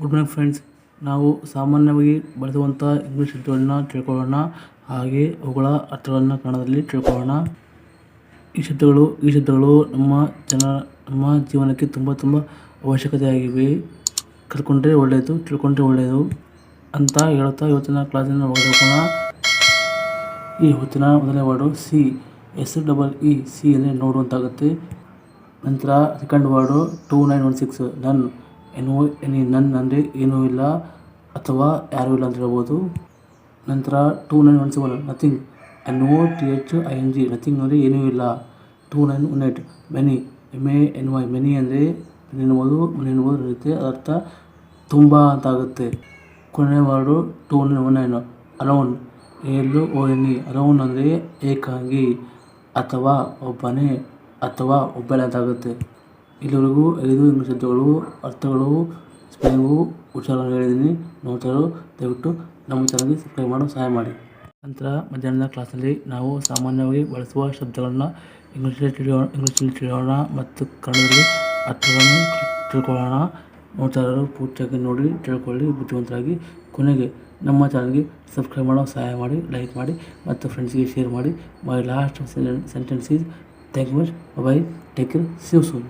Good morning friends ನಾವು ಸಾಮಾನ್ಯವಾಗಿ ಬಳಸುವಂಥ ಇಂಗ್ಲೀಷ್ ಶಬ್ದಗಳನ್ನ ತಿಳ್ಕೊಳ್ಳೋಣ. ಹಾಗೆ ಅವುಗಳ ಅರ್ಥಗಳನ್ನು ಕನ್ನಡದಲ್ಲಿ ತಿಳ್ಕೊಳ್ಳೋಣ. ಈ ಶಬ್ದಗಳು ಈ ಶಬ್ದಗಳು ನಮ್ಮ ಜನ, ನಮ್ಮ ಜೀವನಕ್ಕೆ ತುಂಬ ತುಂಬ ಅವಶ್ಯಕತೆಯಾಗಿವೆ. ಕಲ್ತ್ಕೊಂಡ್ರೆ ಒಳ್ಳೆಯದು, ತಿಳ್ಕೊಂಡ್ರೆ ಒಳ್ಳೆಯದು ಅಂತ ಹೇಳ್ತಾ ಇವತ್ತಿನ ಕ್ಲಾಸನ್ನು ಓದೋಣ ಈ ಹೊತ್ತಿನ ಮೊದಲನೇ word C S double E C ಅಂದರೆ ನೋಡುವಂತಾಗುತ್ತೆ. ನಂತರ second word two nine one six none O ನನ್ನ ಅಂದರೆ ಏನೂ ಇಲ್ಲ ಅಥವಾ ಯಾರೂ ಇಲ್ಲ ಅಂತ ಹೇಳ್ಬೋದು. ನಂತರ two nine one seven nothing. N O T H I N G nothing ಅಂದರೆ ಏನೂ ಇಲ್ಲ. Two nine one eight many M A N Y many ಅಂದರೆ ಎನ್ಬೋದು ಮನೆ ಎನ್ಬೋದು ಇರುತ್ತೆ ಅದರ್ಥ ತುಂಬ ಅಂತ ಆಗುತ್ತೆ. ಕೊನೆಯ word two nine one nine alone. L O N E alone ಅಂದರೆ ಏಕಾಂಗಿ ಅಥವಾ ಒಬ್ಬನೇ ಅಥವಾ ಒಬ್ಬಳೆ ಅಂತಾಗುತ್ತೆ ಇಲ್ಲಿವರೆಗೂ ಐದು ಇಂಗ್ಲೀಷ್ ಶಬ್ದಗಳು, ಅರ್ಥಗಳು, ಸ್ಪೆಲ್ಲಿಂಗು ಉಚ್ಚಾರಣೆ ಹೇಳಿದ್ದೀನಿ. ನೋಡ್ತಾರೋ, ದಯವಿಟ್ಟು ನಮ್ಮ ಚಾನಲ್ಗೆ ಸಬ್ಸ್ಕ್ರೈಬ್ ಮಾಡೋ ಸಹಾಯ ಮಾಡಿ. ನಂತರ ಮಧ್ಯಾಹ್ನದ ಕ್ಲಾಸಲ್ಲಿ ನಾವು ಸಾಮಾನ್ಯವಾಗಿ ಬಳಸುವ ಶಬ್ದಗಳನ್ನು ಇಂಗ್ಲೀಷಲ್ಲಿ ತಿಳಿಯೋ ಇಂಗ್ಲೀಷಲ್ಲಿ ತಿಳಿಯೋಣ ಮತ್ತು ಕನ್ನಡದಲ್ಲಿ ಅರ್ಥಗಳನ್ನು ತಿಳ್ಕೊಳ್ಳೋಣ. ನೋಡ್ತಾರೋ ಇರೋರು ಪೂರ್ತಿಯಾಗಿ ನೋಡಿ, ತಿಳ್ಕೊಳ್ಳಿ, ಬುದ್ಧಿವಂತರಾಗಿ. ಕೊನೆಗೆ ನಮ್ಮ ಚಾನಲ್ಗೆ ಸಬ್ಸ್ಕ್ರೈಬ್ ಮಾಡೋ ಸಹಾಯ ಮಾಡಿ, ಲೈಕ್ ಮಾಡಿ ಮತ್ತು ಫ್ರೆಂಡ್ಸ್ಗೆ ಶೇರ್ ಮಾಡಿ. My last sentence is thank you much bye take care see you soon